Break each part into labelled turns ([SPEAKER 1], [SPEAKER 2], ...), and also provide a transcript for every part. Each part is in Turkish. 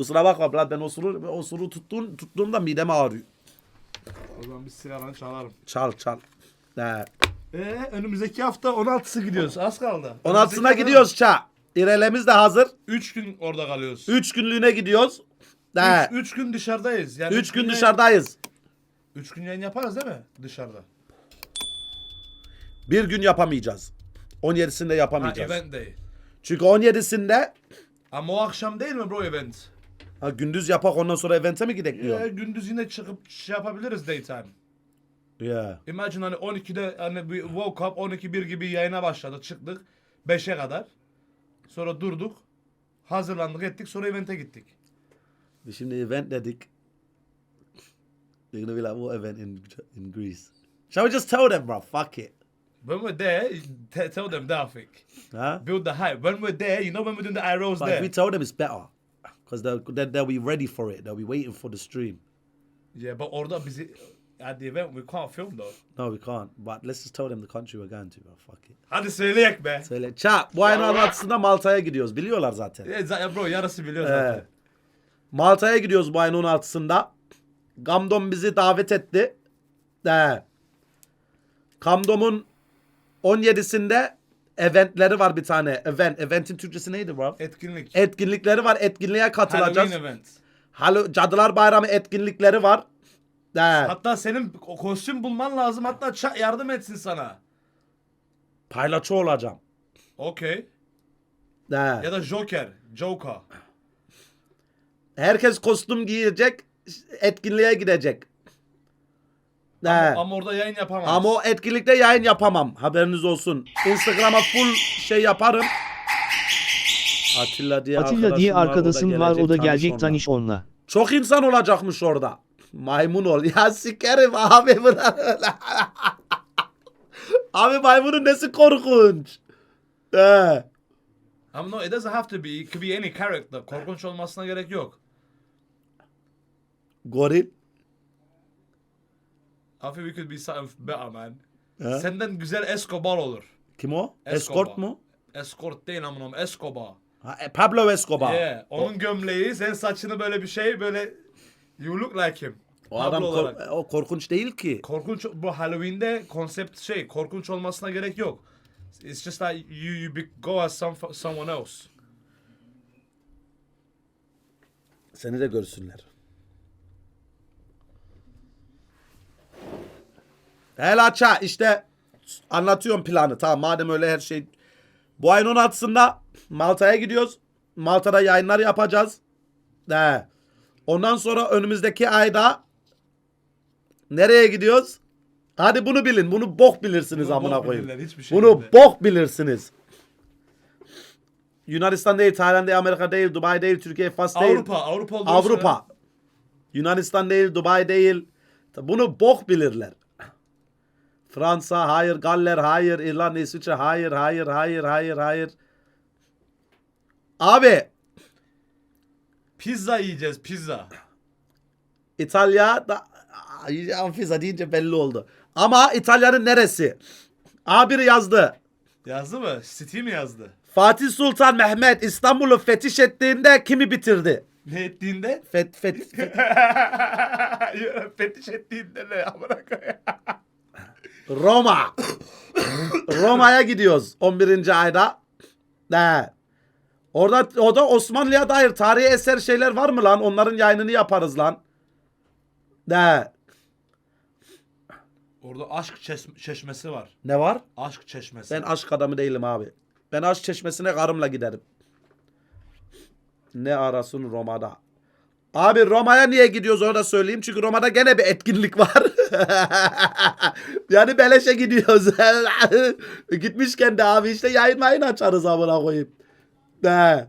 [SPEAKER 1] Kusura bakma Vlad ben osuru, osuru tuttuğum, tuttuğumda midem ağrıyor.
[SPEAKER 2] O zaman biz sigaranı çalarım.
[SPEAKER 1] Çal çal. He.
[SPEAKER 2] Ee, önümüzdeki hafta 16'sı gidiyoruz. Az kaldı.
[SPEAKER 1] 16'sına gidiyoruz ça. İrelemiz de hazır.
[SPEAKER 2] 3 gün orada kalıyoruz.
[SPEAKER 1] 3 günlüğüne gidiyoruz. He.
[SPEAKER 2] 3 gün dışarıdayız. Yani
[SPEAKER 1] 3 gün dışarıdayız.
[SPEAKER 2] 3 gün yayın yaparız değil mi? Dışarıda.
[SPEAKER 1] Bir gün yapamayacağız. 17'sinde
[SPEAKER 2] Ha,
[SPEAKER 1] yapamayacağız.
[SPEAKER 2] event değil.
[SPEAKER 1] Çünkü 17'sinde
[SPEAKER 2] Ama o akşam değil mi bro event?
[SPEAKER 1] Ha, gündüz yapak ondan sonra event'e mi gidek
[SPEAKER 2] Ya,
[SPEAKER 1] diyor.
[SPEAKER 2] gündüz yine çıkıp şey yapabiliriz daytime.
[SPEAKER 1] Yeah.
[SPEAKER 2] Imagine hani 12'de hani we woke up 12 1 gibi yayına başladık çıktık 5'e kadar. Sonra durduk. Hazırlandık ettik sonra event'e gittik.
[SPEAKER 1] Biz şimdi event dedik. They're gonna be like, what event in, in Greece? Shall we just tell them bro? Fuck it.
[SPEAKER 2] When we're there, tell them Dafik.
[SPEAKER 1] Huh?
[SPEAKER 2] Build the hype. When we're there, you know when we're doing the arrows
[SPEAKER 1] But if
[SPEAKER 2] there.
[SPEAKER 1] we tell them it's better. Because they'll, they'll, be ready for it. They'll be waiting for the stream.
[SPEAKER 2] Yeah, but orada bizi at the event we can't film though.
[SPEAKER 1] No, we can't. But let's just tell them the country we're going to, bro. Fuck it.
[SPEAKER 2] Hadi söyleyek be.
[SPEAKER 1] Söyle. Ça, bu ayın anlatısında Malta'ya gidiyoruz. Biliyorlar zaten.
[SPEAKER 2] Zaten bro yarısı biliyor
[SPEAKER 1] Ee,
[SPEAKER 2] zaten.
[SPEAKER 1] Malta'ya gidiyoruz bu ayın 16'sında. Gamdom bizi davet etti. He. Gamdom'un 17'sinde eventleri var bir tane. Event. Event'in Türkçesi neydi bro?
[SPEAKER 2] Etkinlik.
[SPEAKER 1] Etkinlikleri var. Etkinliğe katılacağız.
[SPEAKER 2] Halloween event.
[SPEAKER 1] Halo, Cadılar Bayramı etkinlikleri var. He.
[SPEAKER 2] Hatta senin o kostüm bulman lazım. Hatta ça- yardım etsin sana.
[SPEAKER 1] Paylaçı olacağım.
[SPEAKER 2] Okey.
[SPEAKER 1] He.
[SPEAKER 2] Ya da Joker. Joker.
[SPEAKER 1] Herkes kostüm giyecek. Etkinliğe gidecek. He.
[SPEAKER 2] Ama, ama orada yayın yapamaz.
[SPEAKER 1] Ama o etkinlikte yayın yapamam. Haberiniz olsun. Instagram'a full şey yaparım. Atilla diye
[SPEAKER 3] Atilla diye
[SPEAKER 1] arkadaşım
[SPEAKER 3] arkadaşın var o da
[SPEAKER 1] tanış
[SPEAKER 3] gelecek
[SPEAKER 1] onunla.
[SPEAKER 3] tanış onunla.
[SPEAKER 1] Çok insan olacakmış orada. Maymun ol. Ya sikerim abi bırak. abi maymunun nesi korkunç. He.
[SPEAKER 2] Ama no, it doesn't have to be. It could be any character. Korkunç olmasına gerek yok.
[SPEAKER 1] Goril.
[SPEAKER 2] I think we could be something better man.
[SPEAKER 1] He.
[SPEAKER 2] Senden güzel Escobar olur.
[SPEAKER 1] Kim o?
[SPEAKER 2] Escobar.
[SPEAKER 1] Escort mu?
[SPEAKER 2] Escort değil amınım Escobar.
[SPEAKER 1] Ha, e, Pablo Escobar.
[SPEAKER 2] Yeah. Onun gömleği, sen saçını böyle bir şey böyle you look like him.
[SPEAKER 1] O adam
[SPEAKER 2] Pablo
[SPEAKER 1] kor-
[SPEAKER 2] olarak.
[SPEAKER 1] o korkunç değil ki.
[SPEAKER 2] Korkunç bu Halloween'de konsept şey korkunç olmasına gerek yok. It's just like you you be, go as some, someone else.
[SPEAKER 1] Seni de görsünler. Helaça işte anlatıyorum planı. Tamam madem öyle her şey. Bu ayın 16'sında Malta'ya gidiyoruz. Malta'da yayınlar yapacağız. He. Ondan sonra önümüzdeki ayda nereye gidiyoruz? Hadi bunu bilin. Bunu bok bilirsiniz
[SPEAKER 2] Bunu
[SPEAKER 1] amına koyayım.
[SPEAKER 2] şey
[SPEAKER 1] Bunu
[SPEAKER 2] bilirler.
[SPEAKER 1] bok bilirsiniz. Yunanistan değil, Tayland değil, Amerika değil, Dubai değil, Türkiye, Fas değil.
[SPEAKER 2] Avrupa, Avrupa
[SPEAKER 1] Avrupa. Yunanistan değil, Dubai değil. Bunu bok bilirler. Fransa hayır, Galler hayır, İrlanda, İsviçre hayır, hayır, hayır, hayır, hayır. Abi
[SPEAKER 2] Pizza yiyeceğiz, pizza.
[SPEAKER 1] İtalya da Ay, Anfisa deyince belli oldu. Ama İtalya'nın neresi? A1 yazdı.
[SPEAKER 2] Yazdı mı? City mi yazdı?
[SPEAKER 1] Fatih Sultan Mehmet İstanbul'u fetiş ettiğinde kimi bitirdi?
[SPEAKER 2] Ne ettiğinde?
[SPEAKER 1] Fet, fet, fet-
[SPEAKER 2] Fetiş ettiğinde ne amına koyayım?
[SPEAKER 1] Roma. Roma'ya gidiyoruz 11. ayda. Ne? Orada o da Osmanlı'ya dair tarihi eser şeyler var mı lan? Onların yayınını yaparız lan. Ne?
[SPEAKER 2] Orada aşk çeş- çeşmesi var.
[SPEAKER 1] Ne var?
[SPEAKER 2] Aşk çeşmesi.
[SPEAKER 1] Ben aşk adamı değilim abi. Ben aşk çeşmesine karımla giderim. Ne arasın Roma'da? Abi Roma'ya niye gidiyoruz onu da söyleyeyim. Çünkü Roma'da gene bir etkinlik var. yani beleşe gidiyoruz. Gitmişken de abi işte yayın mayın açarız amına koyayım. De.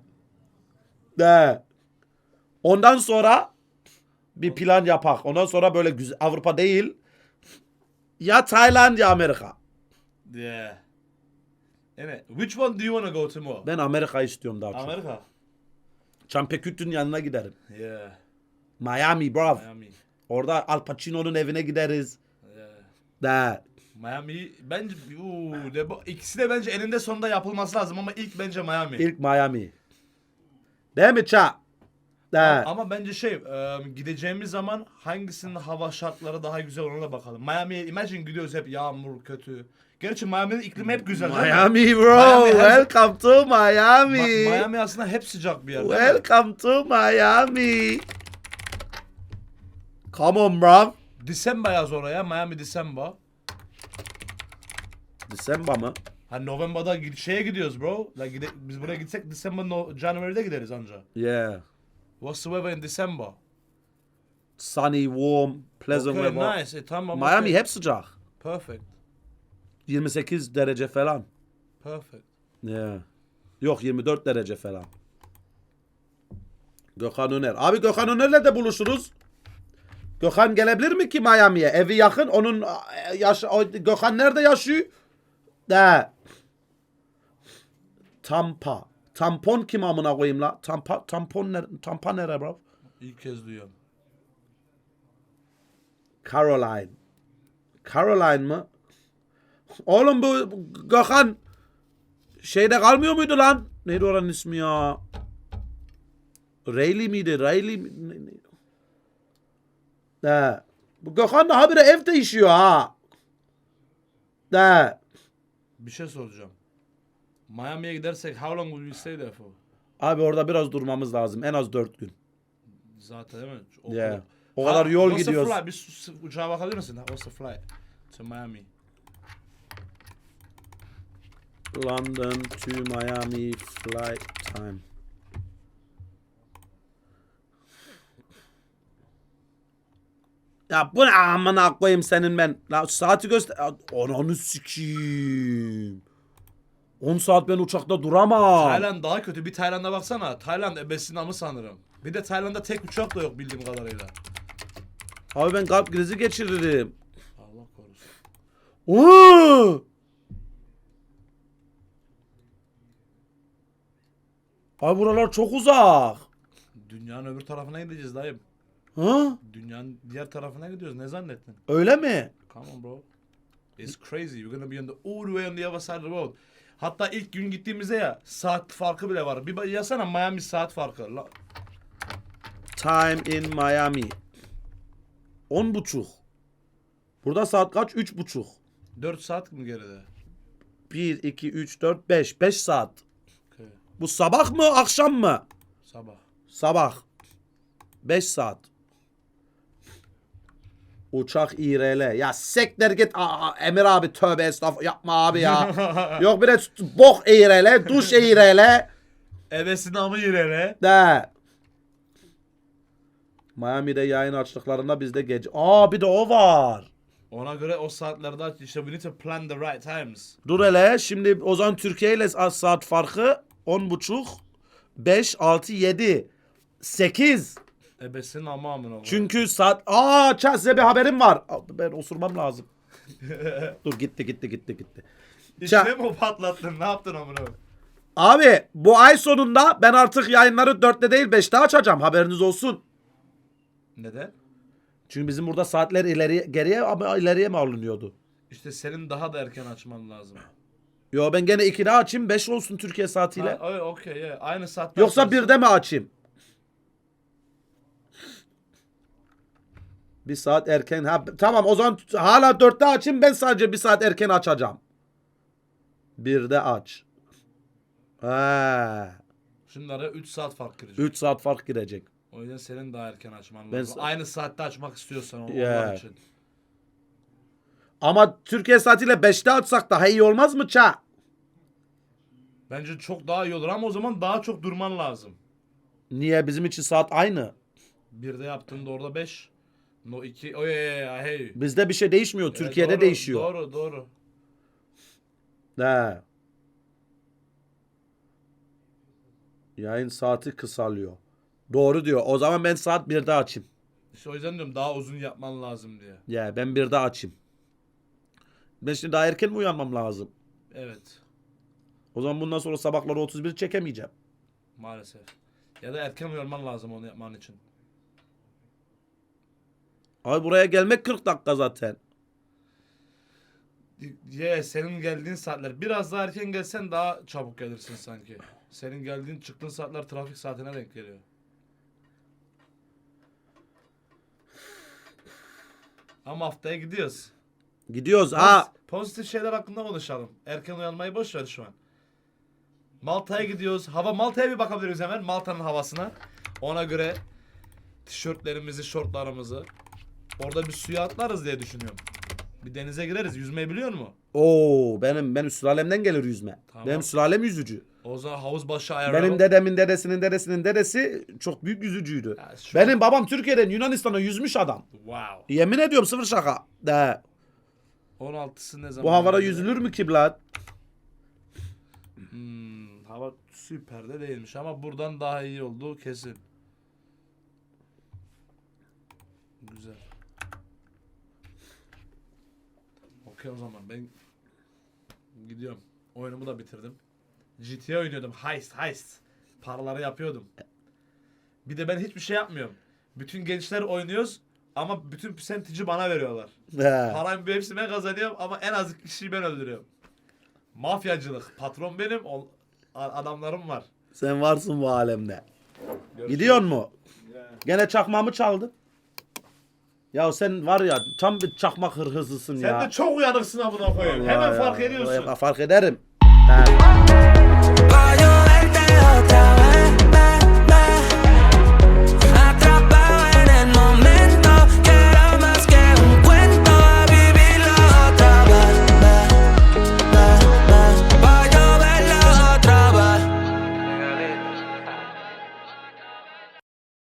[SPEAKER 1] De. Ondan sonra bir plan yapak. Ondan sonra böyle güzel Avrupa değil. Ya Tayland ya Amerika.
[SPEAKER 2] Yeah. Evet. Which one do you want to go to more?
[SPEAKER 1] Ben Amerika istiyorum daha çok.
[SPEAKER 2] Amerika.
[SPEAKER 1] Champeküt'ün yanına giderim.
[SPEAKER 2] Yeah.
[SPEAKER 1] Miami bro.
[SPEAKER 2] Miami.
[SPEAKER 1] Orada Al Pacino'nun evine gideriz.
[SPEAKER 2] Yeah.
[SPEAKER 1] De.
[SPEAKER 2] Miami bence uu, de, bu- ikisi de bence eninde sonunda yapılması lazım ama ilk bence Miami.
[SPEAKER 1] İlk Miami. Değil mi Ça? De.
[SPEAKER 2] Ama bence şey e, gideceğimiz zaman hangisinin hava şartları daha güzel ona da bakalım. Miami'ye imagine gidiyoruz hep yağmur kötü. Gerçi Miami'nin iklimi hep güzel. değil mi?
[SPEAKER 1] Miami bro.
[SPEAKER 2] Miami her-
[SPEAKER 1] Welcome to Miami.
[SPEAKER 2] Ma- Miami aslında hep sıcak bir yer. değil mi?
[SPEAKER 1] Welcome to Miami. Come on bro.
[SPEAKER 2] December yaz oraya. Miami December.
[SPEAKER 1] December mı?
[SPEAKER 2] Ha November'da gid- şeye gidiyoruz bro. La gide- biz buraya gitsek December no January'de gideriz anca.
[SPEAKER 1] Yeah.
[SPEAKER 2] What's the weather in December?
[SPEAKER 1] Sunny, warm, pleasant
[SPEAKER 2] Okay,
[SPEAKER 1] weather.
[SPEAKER 2] nice. E, tamam.
[SPEAKER 1] Miami
[SPEAKER 2] okay.
[SPEAKER 1] hep sıcak.
[SPEAKER 2] Perfect.
[SPEAKER 1] 28 derece falan.
[SPEAKER 2] Perfect.
[SPEAKER 1] Yeah. Yok 24 derece falan. Gökhan Öner. Abi Gökhan Öner'le de buluşuruz. Gökhan gelebilir mi ki Miami'ye? Evi yakın. Onun yaş Gökhan nerede yaşıyor? De. Tampa. Tampon kim amına koyayım la? Tampa tampon ner Tampa nere bro?
[SPEAKER 2] İlk kez duyuyorum.
[SPEAKER 1] Caroline. Caroline mı? Oğlum bu Gökhan şeyde kalmıyor muydu lan? Neydi oranın ismi ya? Rayleigh miydi? Rayleigh mi? De. Bu Gökhan da habire ev değişiyor ha. De.
[SPEAKER 2] Bir şey soracağım. Miami'ye gidersek how long will we stay there for?
[SPEAKER 1] Abi orada biraz durmamız lazım. En az 4 gün.
[SPEAKER 2] Zaten değil mi? O
[SPEAKER 1] Yeah.
[SPEAKER 2] kadar.
[SPEAKER 1] O kadar yol
[SPEAKER 2] what's the
[SPEAKER 1] gidiyoruz.
[SPEAKER 2] flight? Bir su- su- uçağa bakabilir misin? What's the flight to Miami?
[SPEAKER 1] London to Miami flight time. Ya bu ne amına koyayım senin ben. La saati göster. Ananı sikeyim. 10 saat ben uçakta duramam.
[SPEAKER 2] Tayland daha kötü. Bir Tayland'a baksana. Tayland ebesinin amı sanırım. Bir de Tayland'da tek uçak da yok bildiğim kadarıyla.
[SPEAKER 1] Abi ben kalp krizi geçiririm.
[SPEAKER 2] Allah korusun.
[SPEAKER 1] Oo! Abi buralar çok uzak.
[SPEAKER 2] Dünyanın öbür tarafına gideceğiz dayım.
[SPEAKER 1] Ha?
[SPEAKER 2] Dünyanın diğer tarafına gidiyoruz. Ne zannettin?
[SPEAKER 1] Öyle mi?
[SPEAKER 2] Come on bro. It's crazy. We're gonna be on the all the way on the other side of the world. Hatta ilk gün gittiğimizde ya saat farkı bile var. Bir yazsana Miami saat farkı. La-
[SPEAKER 1] Time in Miami. 10 buçuk. Burada saat kaç? 3 buçuk.
[SPEAKER 2] 4 saat mi geride?
[SPEAKER 1] 1, 2, 3, 4, 5. 5 saat. Bu sabah mı akşam mı?
[SPEAKER 2] Sabah.
[SPEAKER 1] Sabah. 5 saat. Uçak İRL. Ya sekler git Aa, Emir abi tövbe estağfurullah yapma abi ya. Yok bir de bok İRL, duş İRL.
[SPEAKER 2] Evesin amı yere.
[SPEAKER 1] De. Miami'de yayın açtıklarında bizde gece. Aa bir de o var.
[SPEAKER 2] Ona göre o saatlerde işte we need to plan the right times.
[SPEAKER 1] Dur hele şimdi o zaman Türkiye ile saat farkı 10 buçuk 5 6 7 8
[SPEAKER 2] Ebesin amı amına. koyayım.
[SPEAKER 1] çünkü saat aa çay size bir haberim var. Aa, Ben osurmam lazım. Dur gitti gitti gitti gitti.
[SPEAKER 2] İşte mi o patlattın? Ne yaptın amına? koyayım?
[SPEAKER 1] Abi bu ay sonunda ben artık yayınları 4'te değil 5'te açacağım haberiniz olsun.
[SPEAKER 2] Neden?
[SPEAKER 1] Çünkü bizim burada saatler ileriye geriye ama ileriye mi alınıyordu?
[SPEAKER 2] İşte senin daha da erken açman lazım.
[SPEAKER 1] Yo ben gene 2'de açayım 5 olsun Türkiye saatiyle.
[SPEAKER 2] Ha, okey yeah. Aynı saatte
[SPEAKER 1] Yoksa
[SPEAKER 2] açarsın.
[SPEAKER 1] 1'de mi açayım? Bir saat erken. Ha, tamam o zaman hala 4'te açayım ben sadece bir saat erken açacağım. 1'de aç. Ha,
[SPEAKER 2] araya 3 saat fark girecek.
[SPEAKER 1] 3 saat fark girecek.
[SPEAKER 2] O yüzden senin daha erken açman
[SPEAKER 1] Ben
[SPEAKER 2] lazım.
[SPEAKER 1] sa-
[SPEAKER 2] Aynı saatte açmak istiyorsan o-
[SPEAKER 1] Yeah.
[SPEAKER 2] onlar için.
[SPEAKER 1] Ama Türkiye saatiyle 5'te açsak daha iyi olmaz mı ça?
[SPEAKER 2] Bence çok daha iyi olur ama o zaman daha çok durman lazım.
[SPEAKER 1] Niye bizim için saat aynı?
[SPEAKER 2] Bir de yaptığında orada 5. No 2. O ya ya ya hey.
[SPEAKER 1] Bizde bir şey değişmiyor. Türkiye'de
[SPEAKER 2] doğru,
[SPEAKER 1] değişiyor.
[SPEAKER 2] Doğru doğru.
[SPEAKER 1] He. Yayın saati kısalıyor. Doğru diyor. O zaman ben saat 1'de açayım.
[SPEAKER 2] İşte o yüzden diyorum daha uzun yapman lazım diye.
[SPEAKER 1] Ya ben 1'de açayım. Ben şimdi daha erken mi uyanmam lazım?
[SPEAKER 2] Evet.
[SPEAKER 1] O zaman bundan sonra sabahları 31 çekemeyeceğim.
[SPEAKER 2] Maalesef. Ya da erken uyanman lazım onu yapman için.
[SPEAKER 1] Abi buraya gelmek 40 dakika zaten.
[SPEAKER 2] Ya senin geldiğin saatler biraz daha erken gelsen daha çabuk gelirsin sanki. Senin geldiğin çıktığın saatler trafik saatine denk geliyor. Ama haftaya gidiyoruz.
[SPEAKER 1] Gidiyoruz. Ha
[SPEAKER 2] Pozitif şeyler hakkında konuşalım. Erken uyanmayı boş ver şu an. Malta'ya gidiyoruz. Hava Malta'ya bir bakabiliriz hemen. Malta'nın havasına. Ona göre tişörtlerimizi, şortlarımızı orada bir suya atlarız diye düşünüyorum. Bir denize gireriz. Yüzmeyi biliyor mu?
[SPEAKER 1] Oo benim benim sülalemden gelir yüzme.
[SPEAKER 2] Tamam.
[SPEAKER 1] Benim sülalem yüzücü.
[SPEAKER 2] O zaman havuz başı ayarlayalım.
[SPEAKER 1] Benim dedemin dedesinin dedesinin dedesi çok büyük yüzücüydü.
[SPEAKER 2] Ya şu-
[SPEAKER 1] Benim babam Türkiye'den Yunanistan'a yüzmüş adam.
[SPEAKER 2] Wow.
[SPEAKER 1] Yemin ediyorum sıfır şaka. De.
[SPEAKER 2] 16'sı ne zaman?
[SPEAKER 1] Bu havada yüzülür mü ki blat?
[SPEAKER 2] Hmm, hava süper de değilmiş ama buradan daha iyi olduğu kesin. Güzel. Okey o zaman ben gidiyorum. Oyunumu da bitirdim. GTA oynuyordum. Heist, heist. Paraları yapıyordum. Bir de ben hiçbir şey yapmıyorum. Bütün gençler oynuyoruz ama bütün percentage'i bana veriyorlar.
[SPEAKER 1] De.
[SPEAKER 2] Paramı bir hepsini ben kazanıyorum ama en az kişiyi ben öldürüyorum. Mafyacılık. Patron benim. ol- a- adamlarım var.
[SPEAKER 1] Sen varsın bu alemde.
[SPEAKER 2] Görüşürüz.
[SPEAKER 1] Gidiyor mu?
[SPEAKER 2] Ya.
[SPEAKER 1] Gene çakmağımı çaldı. Ya sen var ya tam bir çakmak hırhızlısın
[SPEAKER 2] Sen
[SPEAKER 1] ya.
[SPEAKER 2] de çok uyanıksın amına koyayım.
[SPEAKER 1] Vallahi
[SPEAKER 2] Hemen
[SPEAKER 1] ya.
[SPEAKER 2] fark ediyorsun.
[SPEAKER 1] Vallahi Fark ederim. He.
[SPEAKER 3] Pa' yo verte otra vez